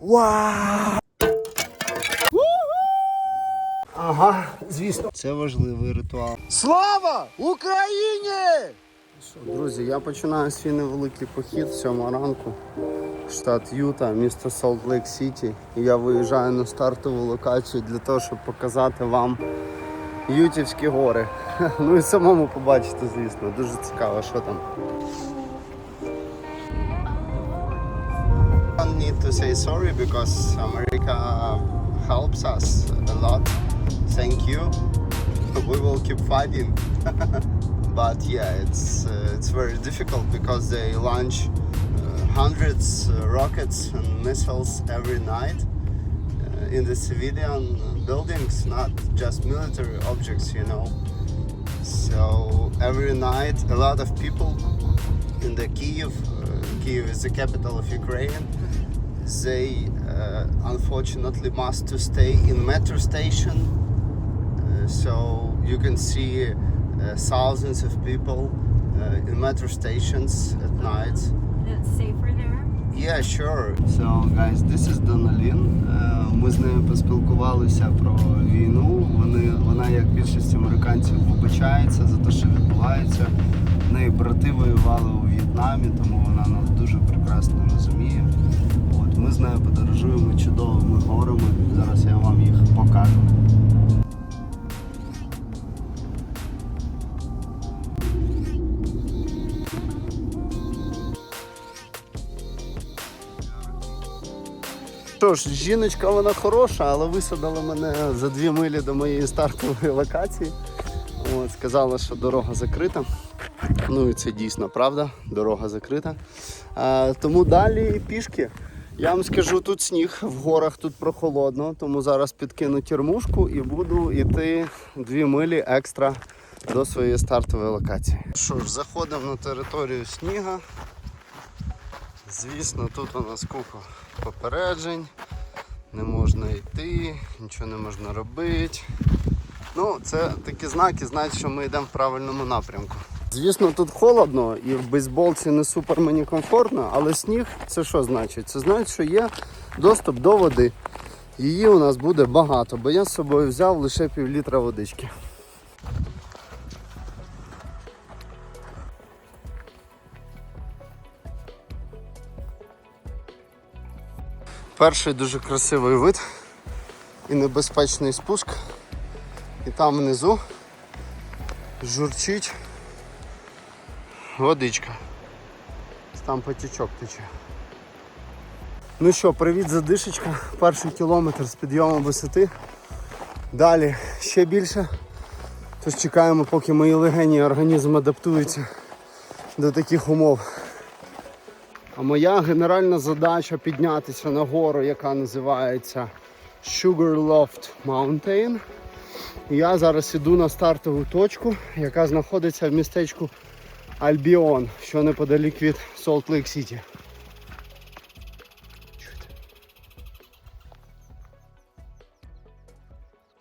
Вау! Ага, звісно. Це важливий ритуал. Слава Україні! Друзі, я починаю свій невеликий похід 7 ранку. Штат Юта, місто Солт Лейк Сіті. Я виїжджаю на стартову локацію для того, щоб показати вам Ютівські гори. Ну і самому побачити, звісно. Дуже цікаво, що там. Say sorry because America helps us a lot. Thank you. We will keep fighting. but yeah, it's uh, it's very difficult because they launch uh, hundreds uh, rockets and missiles every night uh, in the civilian buildings, not just military objects, you know. So every night, a lot of people in the Kiev. Uh, Kiev is the capital of Ukraine. They uh, unfortunately must to stay in metro station. Uh, so you can see uh, thousands of people uh, in metro stations at night. It's safer there. Yeah, sure. So, guys, this is Доналін. Е, Ми з нею поспілкувалися про війну. Вони, вона, як більшість американців, вибачається за те, що відбувається. В неї брати воювали у В'єтнамі, тому вона нас дуже прекрасно розуміє. Ми з нею подорожуємо чудовими горами. Зараз я вам їх покажу. Що ж, жіночка вона хороша, але висадила мене за дві милі до моєї стартової локації. От, сказала, що дорога закрита. Ну і це дійсно правда, дорога закрита. А, тому далі пішки. Я вам скажу, тут сніг, в горах тут прохолодно, тому зараз підкину тірмушку і буду йти дві милі екстра до своєї стартової локації. Що ж, заходимо на територію сніга. Звісно, тут у нас купа попереджень, не можна йти, нічого не можна робити. Ну, це такі знаки, знають, що ми йдемо в правильному напрямку. Звісно, тут холодно і в бейсболці не супер мені комфортно, але сніг це що значить? Це значить, що є доступ до води. Її у нас буде багато, бо я з собою взяв лише пів літра водички. Перший дуже красивий вид і небезпечний спуск. І там внизу журчить водичка. Там потічок тече. Ну що, привіт, задишечка. Перший кілометр з підйому висоти. Далі ще більше. Тож чекаємо, поки мої легені і організм адаптуються до таких умов. А моя генеральна задача піднятися на гору, яка називається Sugarloft Mountain. І я зараз іду на стартову точку, яка знаходиться в містечку Альбіон, що неподалік від Солт Лейк Сіті.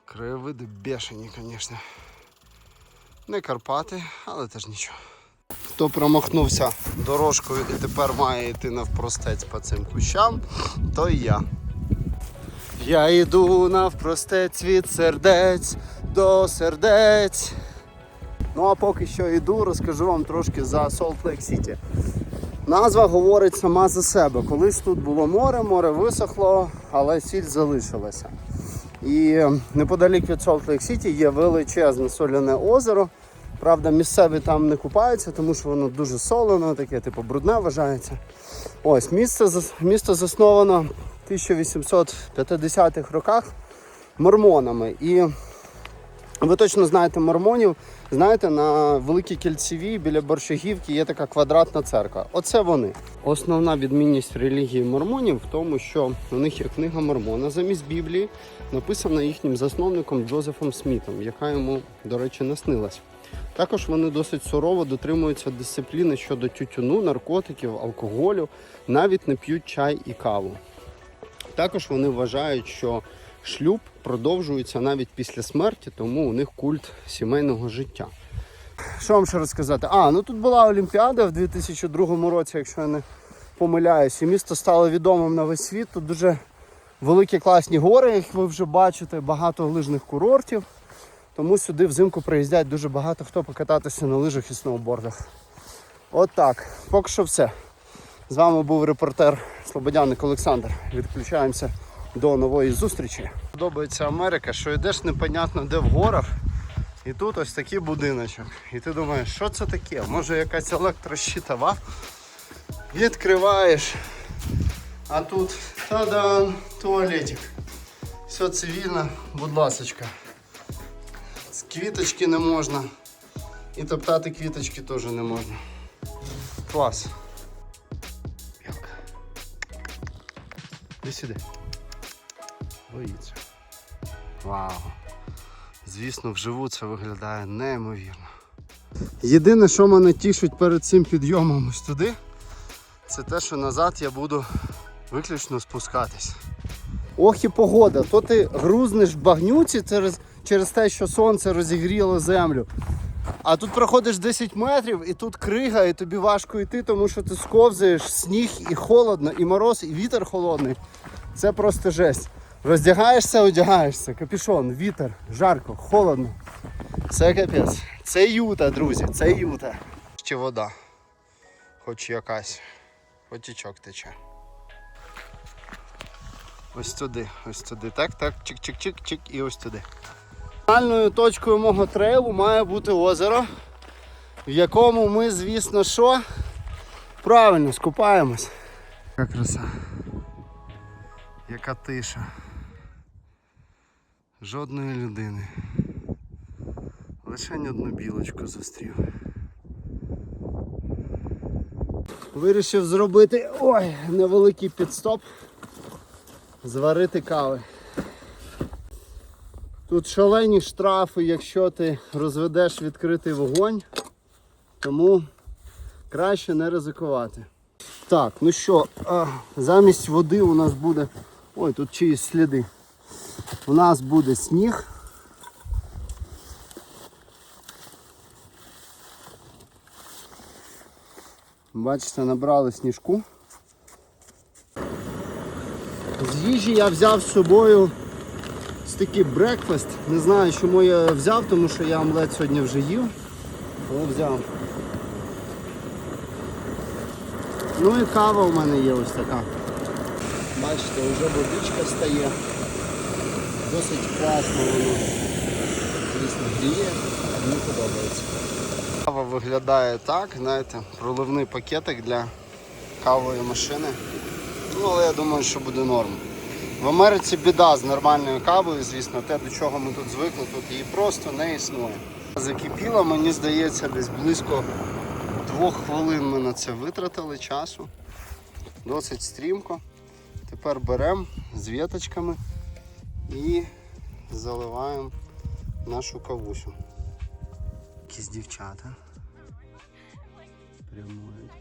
Краєвиди бешені, звісно. Не Карпати, але теж нічого. Хто промахнувся дорожкою і тепер має йти навпростець по цим кущам, то я. Я йду навпростець від сердець до сердець. Ну а поки що йду, розкажу вам трошки за Солт Лейк Сіті. Назва говорить сама за себе. Колись тут було море, море висохло, але сіль залишилася. І неподалік від Солт Лейк Сіті є величезне соляне озеро. Правда, місцеві там не купаються, тому що воно дуже солене, таке, типу, брудне вважається. Ось місце, місто засновано в 1850-х роках мормонами. І ви точно знаєте мормонів. Знаєте, на Великій Кільцевій біля Борщагівки є така квадратна церква. Оце вони. Основна відмінність релігії мормонів в тому, що у них є книга Мормона замість Біблії, написана їхнім засновником Джозефом Смітом, яка йому, до речі, наснилась. Також вони досить сурово дотримуються дисципліни щодо тютюну, наркотиків, алкоголю, навіть не п'ють чай і каву. Також вони вважають, що шлюб продовжується навіть після смерті, тому у них культ сімейного життя. Що вам ще розказати? А, ну тут була Олімпіада в 2002 році, якщо я не помиляюсь, і місто стало відомим на весь світ. Тут дуже великі класні гори, як ви вже бачите, багато лижних курортів. Тому сюди взимку приїздять дуже багато хто покататися на лижах і сноубордах. От так. Поки що все. З вами був репортер Слободяник Олександр. Відключаємося до нової зустрічі. Подобається Америка, що йдеш непонятно де в горах. І тут ось такий будиночок. І ти думаєш, що це таке? Може якась електрощитова? Відкриваєш. А тут та-дан, туалетик. Все цивільно, будь ласочка. З квіточки не можна. І топтати квіточки теж не можна. Клас. Іди сюди. Боїться. Вау. Звісно, вживу це виглядає неймовірно. Єдине, що мене тішить перед цим підйомом ось туди, це те, що назад я буду виключно спускатись. Ох і погода, то ти грузнеш в багнюці через, через те, що сонце розігріло землю. А тут проходиш 10 метрів і тут крига, і тобі важко йти, тому що ти сковзаєш, сніг і холодно, і мороз, і вітер холодний. Це просто жесть. Роздягаєшся, одягаєшся, капюшон, вітер, жарко, холодно. Це капець. Це юта, друзі, це юта. Ще вода. Хоч якась. Потічок тече. Ось туди, ось туди. Так, так, чик-чик-чик-чик і ось туди. Фінальною точкою мого трейлу має бути озеро, в якому ми, звісно, що правильно скупаємось. Яка краса. Яка тиша. Жодної людини. Лише одну білочку зустрів. Вирішив зробити ой, невеликий підстоп, зварити кави. Тут шалені штрафи, якщо ти розведеш відкритий вогонь, тому краще не ризикувати. Так, ну що, замість води у нас буде... Ой, тут чиїсь сліди. У нас буде сніг. Бачите, набрали сніжку. З їжі я взяв з собою такий брекфаст. Не знаю, чому я взяв, тому що я омлет сьогодні вже їв. Але взяв. Ну і кава у мене є ось така. Бачите, вже водичка стає. Досить класно воно. Звісно, гріє, мені подобається. Кава виглядає так, знаєте, проливний пакетик для кавової машини. Ну, але я думаю, що буде норм. В Америці біда з нормальною кавою, звісно, те, до чого ми тут звикли, тут її просто не існує. Закипіла, мені здається, десь близько двох хвилин ми на це витратили часу. Досить стрімко. Тепер беремо з віточками і заливаємо нашу кавусю. Якісь дівчата. Прямують.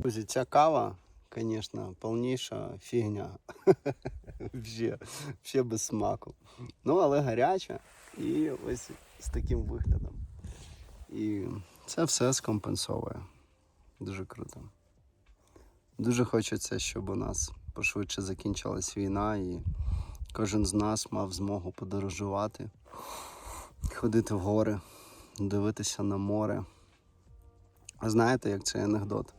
Друзі, ця кава, звісно, повніша фігня. Взагалі, без смаку. Ну, але гаряча і ось з таким виглядом. І це все скомпенсовує. Дуже круто. Дуже хочеться, щоб у нас пошвидше закінчилась війна і кожен з нас мав змогу подорожувати, ходити в гори, дивитися на море. А знаєте, як цей анекдот?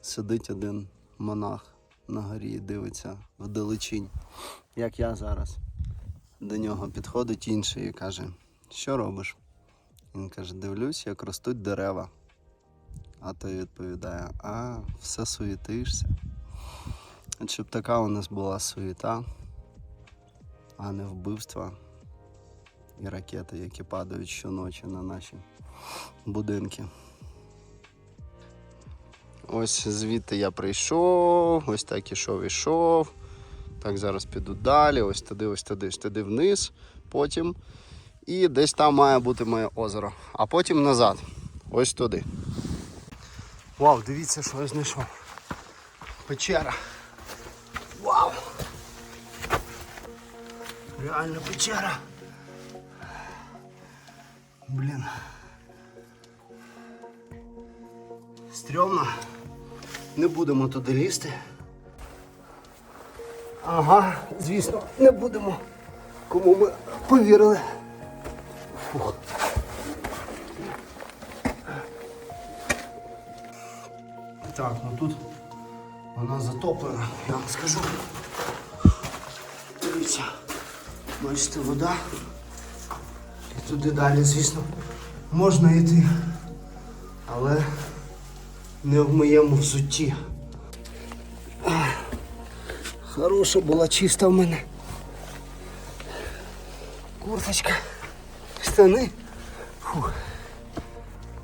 Сидить один монах на горі і дивиться вдалечінь, як я зараз. До нього підходить інший і каже, що робиш? Він каже, дивлюсь, як ростуть дерева. А той відповідає, а, все суєтишся. Щоб така у нас була суєта, а не вбивства і ракети, які падають щоночі на наші будинки. Ось звідти я прийшов, ось так ішов, ішов. Так, зараз піду далі, ось туди, ось туди, ось туди вниз, потім. І десь там має бути моє озеро. А потім назад. Ось туди. Вау, дивіться, що я знайшов. Печера. Вау! Реально печера. Блін. Стрьомно. Не будемо туди лізти. Ага, звісно, не будемо. Кому ми повірили. Фух. Так, ну тут вона затоплена, я вам скажу. Дивіться, бачите, вода. І туди далі, звісно, можна йти. Але не в моєму взутті. Хороша була чиста в мене. Курточка, штани. Фух.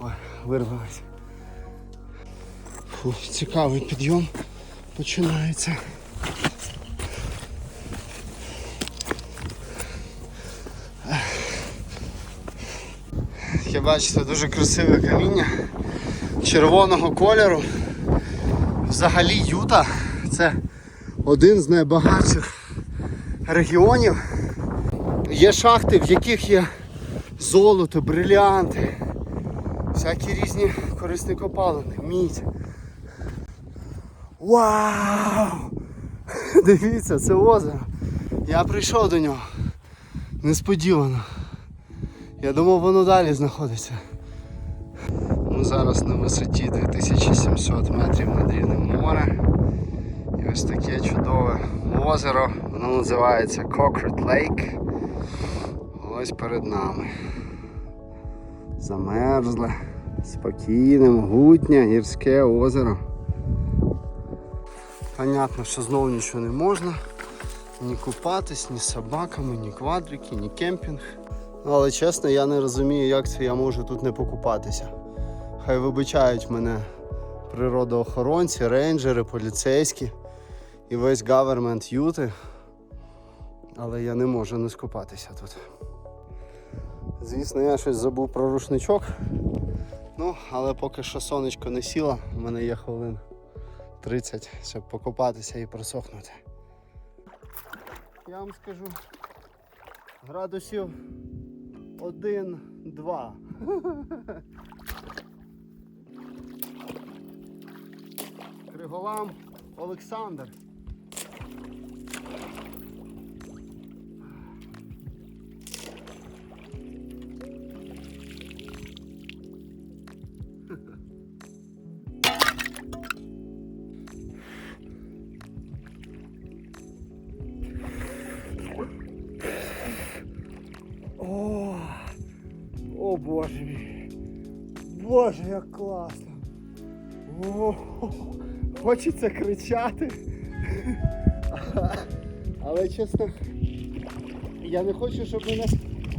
Ой, вирвалась. Фу, цікавий підйом починається. Як бачите, дуже красиве каміння червоного кольору. Взагалі Юта це один з найбагатших регіонів. Є шахти, в яких є золото, брилянти, всякі різні корисні копалини, мідь. Вау! Дивіться, це озеро. Я прийшов до нього. Несподівано. Я думав, воно далі знаходиться. Ми зараз на висоті 2700 метрів над рівнем моря. І ось таке чудове озеро. Воно називається Cockred Lake. Ось перед нами. Замерзле, спокійне, могутнє, гірське озеро. Понятно, що знову нічого не можна. Ні купатись, ні собаками, ні квадрики, ні кемпінг. Ну, але чесно, я не розумію, як це я можу тут не покупатися. Хай вибачають мене природоохоронці, рейнджери, поліцейські і весь гавермент Юти. Але я не можу не скупатися тут. Звісно, я щось забув про рушничок. Ну, але поки що сонечко не сіло, в мене є хвилин 30, щоб покупатися і просохнути. Я вам скажу, градусів 1-2. Криголам Олександр. Боже, як класно. О, хочеться кричати. Але чесно, я не хочу, щоб мене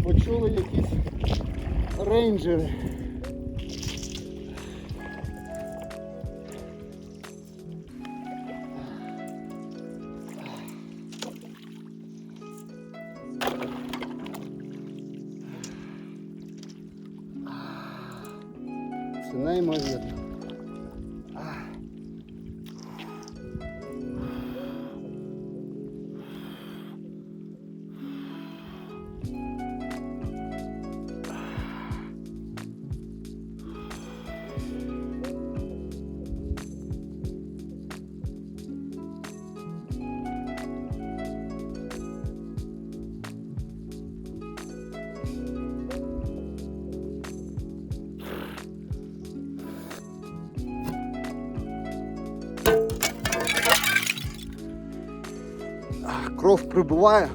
почули якісь рейнджери. Це неймовірно. Кров прибуває,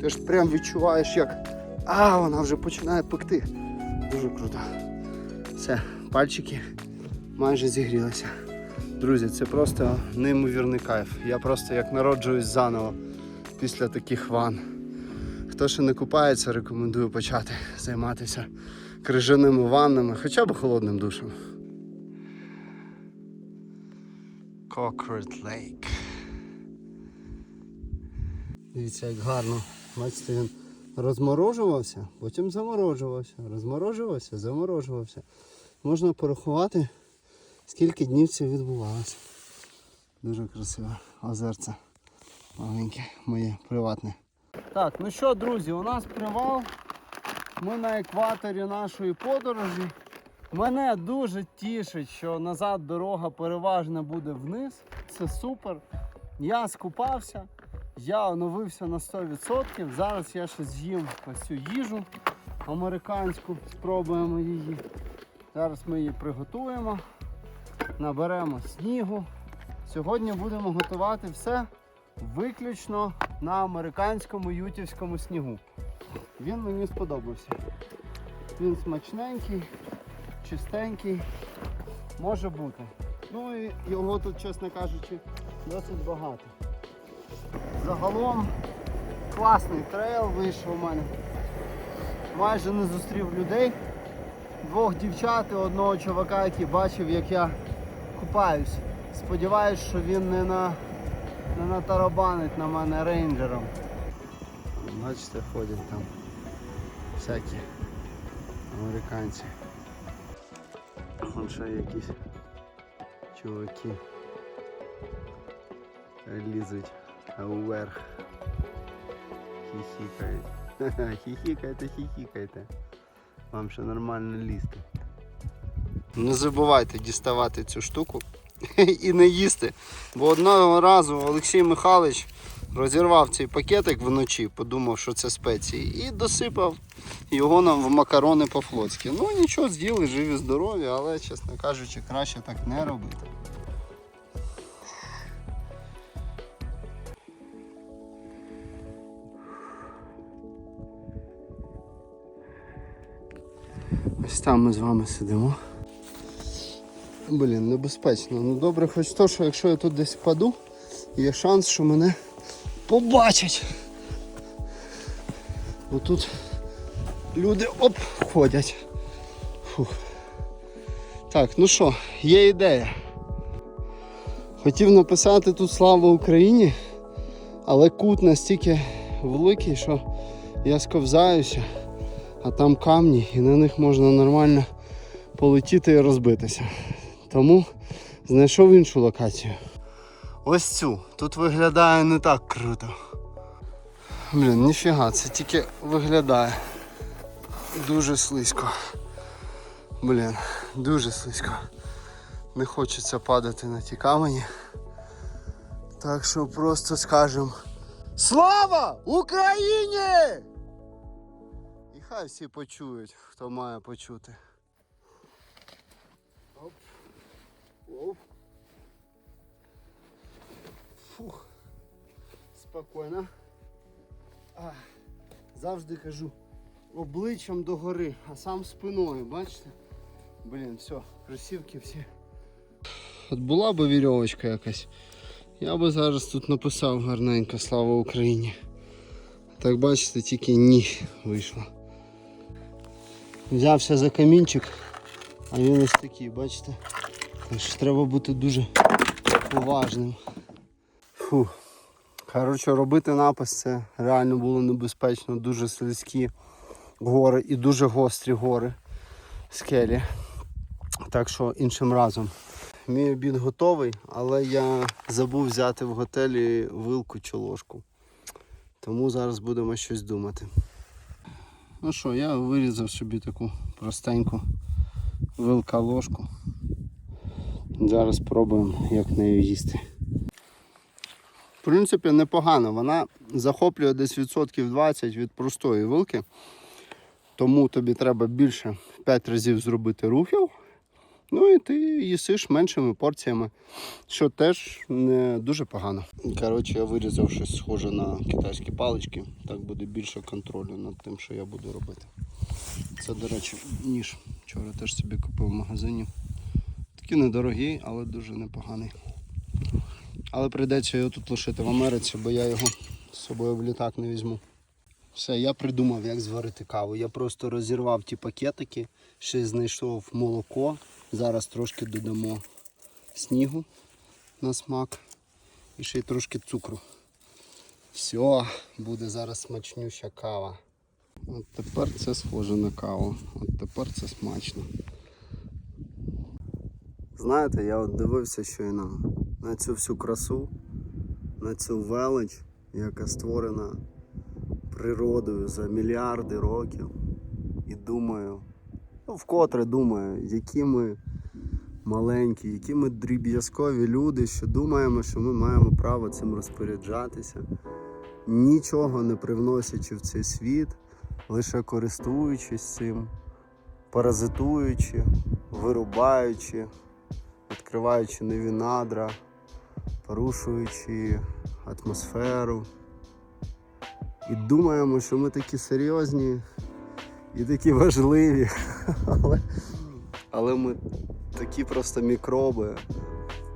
ти ж прям відчуваєш, як а, вона вже починає пекти. Дуже круто. Все, пальчики майже зігрілися. Друзі, це просто неймовірний кайф. Я просто як народжуюсь заново після таких ван. Хто ще не купається, рекомендую почати займатися крижаними ваннами, хоча б холодним душем. Cockred Lake. Дивіться, як гарно. Бачите, він розморожувався, потім заморожувався, розморожувався, заморожувався. Можна порахувати, скільки днів це відбувалося. Дуже красиве озерце. Маленьке, моє приватне. Так, ну що, друзі, у нас привал. Ми на екваторі нашої подорожі. Мене дуже тішить, що назад дорога переважно буде вниз. Це супер. Я скупався, я оновився на 100%. Зараз я ще з'їм ось цю їжу американську, спробуємо її. Зараз ми її приготуємо, наберемо снігу. Сьогодні будемо готувати все виключно на американському ютівському снігу. Він мені сподобався. Він смачненький, чистенький, може бути. Ну і його тут, чесно кажучи, досить багато. Загалом класний трейл вийшов у мене. Майже не зустрів людей. Двох дівчат і одного чувака, який бачив, як я купаюсь. Сподіваюсь, що він не на не натарабанить на мене рейнджером. Бачите, ходять там всякі американці. Вон ще якісь чуваки лізуть вверх. Хіхікають. Хіхікайте, хіхікайте. Вам ще нормально лізти. Не забувайте діставати цю штуку і не їсти. Бо одного разу Олексій Михайлович розірвав цей пакетик вночі, подумав, що це спеції, і досипав його нам в макарони по-флотськи. Ну нічого, з'їли, живі, здорові, але, чесно кажучи, краще так не робити. Там ми з вами сидимо. Блін, небезпечно. Ну добре, хоч то, що якщо я тут десь впаду, є шанс, що мене побачать. Бо тут люди оп, ходять. Фух. Так, ну що, є ідея. Хотів написати тут слава Україні, але кут настільки великий, що я сковзаюся, а там камні і на них можна нормально полетіти і розбитися. Тому знайшов іншу локацію. Ось цю. Тут виглядає не так круто. Блін, ніфіга, це тільки виглядає дуже слизько. Блін, дуже слизько. Не хочеться падати на ті камені. Так що просто скажемо Слава Україні! Хай всі почують, хто має почути. Оп. Оп. Фух. Спокійно. А, завжди кажу обличчям догори, а сам спиною, бачите? Блін, все, кросівки всі. От була би вірьовочка якась. Я би зараз тут написав гарненько Слава Україні. Так бачите, тільки ні вийшло. Взявся за камінчик, а він ось такий, бачите? Так що треба бути дуже уважним. Фу. Коротше, робити напис це реально було небезпечно, дуже слизькі гори і дуже гострі гори скелі. Так що іншим разом. Мій обід готовий, але я забув взяти в готелі вилку чи ложку. Тому зараз будемо щось думати. Ну що, я вирізав собі таку простеньку вилка ложку. Зараз спробуємо, як нею їсти. В принципі, непогано. Вона захоплює десь відсотків 20 від простої вилки. Тому тобі треба більше 5 разів зробити рухів. Ну і ти їсиш меншими порціями, що теж не дуже погано. Коротше, я вирізав щось схоже на китайські палички. Так буде більше контролю над тим, що я буду робити. Це, до речі, ніж. Вчора теж собі купив в магазині. Такий недорогий, але дуже непоганий. Але прийдеться його тут лишити в Америці, бо я його з собою в літак не візьму. Все, я придумав, як зварити каву. Я просто розірвав ті пакетики, ще знайшов молоко. Зараз трошки додамо снігу на смак і ще й трошки цукру. Все, буде зараз смачнюща кава. От тепер це схоже на каву. От тепер це смачно. Знаєте, я от дивився щойно на цю всю красу, на цю велич, яка створена природою за мільярди років. і думаю, ну вкотре думаю, які ми маленькі, які ми дріб'язкові люди, що думаємо, що ми маємо право цим розпоряджатися, нічого не привносячи в цей світ, лише користуючись цим, паразитуючи, вирубаючи, відкриваючи нові надра, порушуючи атмосферу. І думаємо, що ми такі серйозні і такі важливі. Але, але ми такі просто мікроби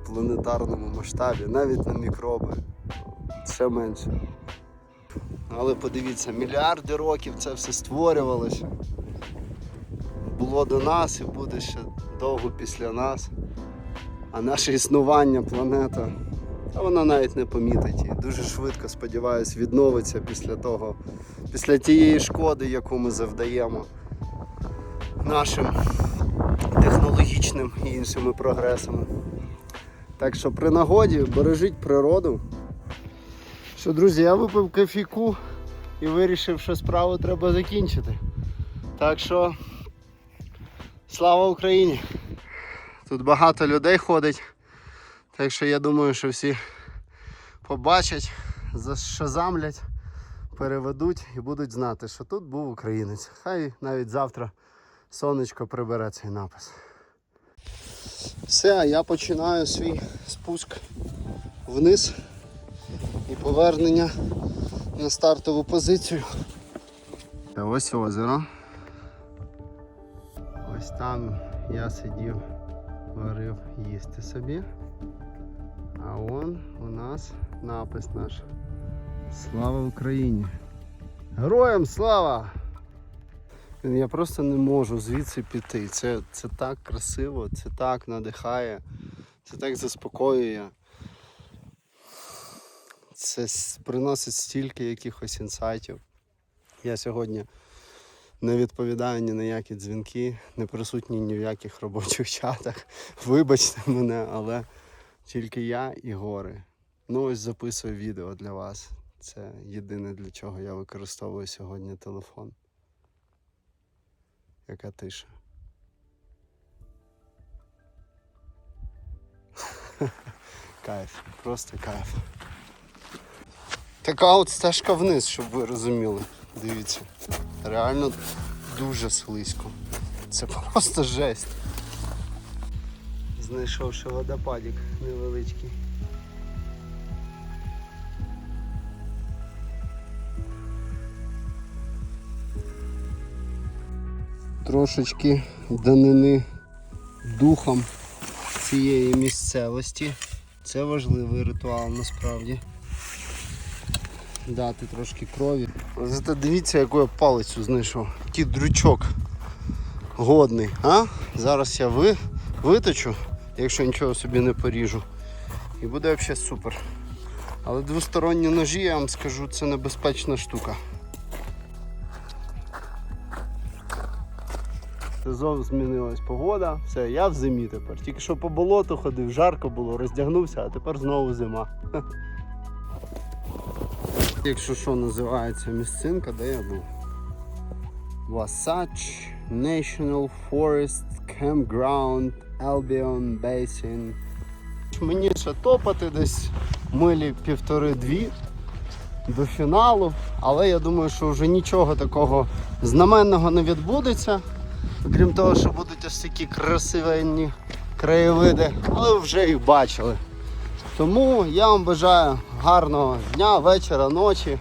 в планетарному масштабі, навіть не мікроби, ще менше. Але подивіться, мільярди років це все створювалося. Було до нас і буде ще довго після нас. А наше існування планета, вона навіть не помітить і дуже швидко, сподіваюсь, відновиться після того, після тієї шкоди, яку ми завдаємо нашим технологічним і іншими прогресами. Так що при нагоді бережіть природу. Що, друзі, я випив кофійку і вирішив, що справу треба закінчити. Так що слава Україні! Тут багато людей ходить. Так що я думаю, що всі побачать, зашазамлять, переведуть і будуть знати, що тут був українець. Хай навіть завтра сонечко прибере цей напис. Все, я починаю свій спуск вниз і повернення на стартову позицію. Та ось озеро. Ось там я сидів, варив їсти собі. А он у нас напис наш. Слава Україні! Героям слава! Я просто не можу звідси піти. Це, це так красиво, це так надихає, це так заспокоює. Це приносить стільки якихось інсайтів. Я сьогодні не відповідаю ні на які дзвінки, не присутній ні в яких робочих чатах. Вибачте мене, але тільки я і гори. Ну ось записую відео для вас. Це єдине для чого я використовую сьогодні телефон. Яка тиша. кайф, просто кайф. Така от стежка вниз, щоб ви розуміли. Дивіться. Реально дуже слизько. Це просто жесть. Знайшов ще водопадик невеличкий. Трошечки данини духом цієї місцевості. Це важливий ритуал насправді. Дати трошки крові. Зате дивіться, яку я палицю знайшов. Який дрючок годний. А? Зараз я ви, виточу, якщо нічого собі не поріжу. І буде взагалі супер. Але двосторонні ножі, я вам скажу, це небезпечна штука. Сезон змінилась погода, все, я в зимі тепер. Тільки що по болоту ходив, жарко було, роздягнувся, а тепер знову зима. Якщо що називається місцинка, де я був? Wasatch National Forest Campground Albion Basin. Мені ще топати десь милі півтори-дві до фіналу, але я думаю, що вже нічого такого знаменного не відбудеться. Крім того, що будуть ось такі красивенні краєвиди, але вже їх бачили. Тому я вам бажаю гарного дня, вечора, ночі.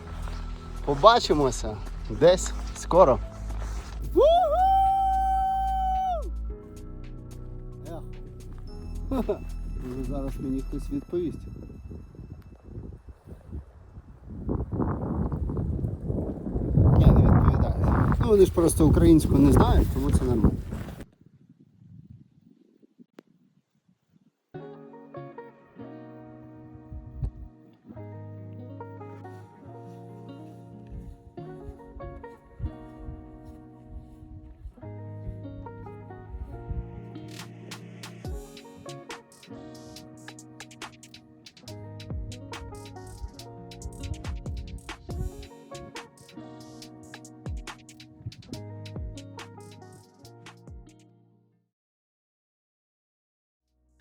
Побачимося десь скоро. Може, Зараз мені хтось відповість. Я не відповідаю. Ну вони ж просто українську не знають, тому це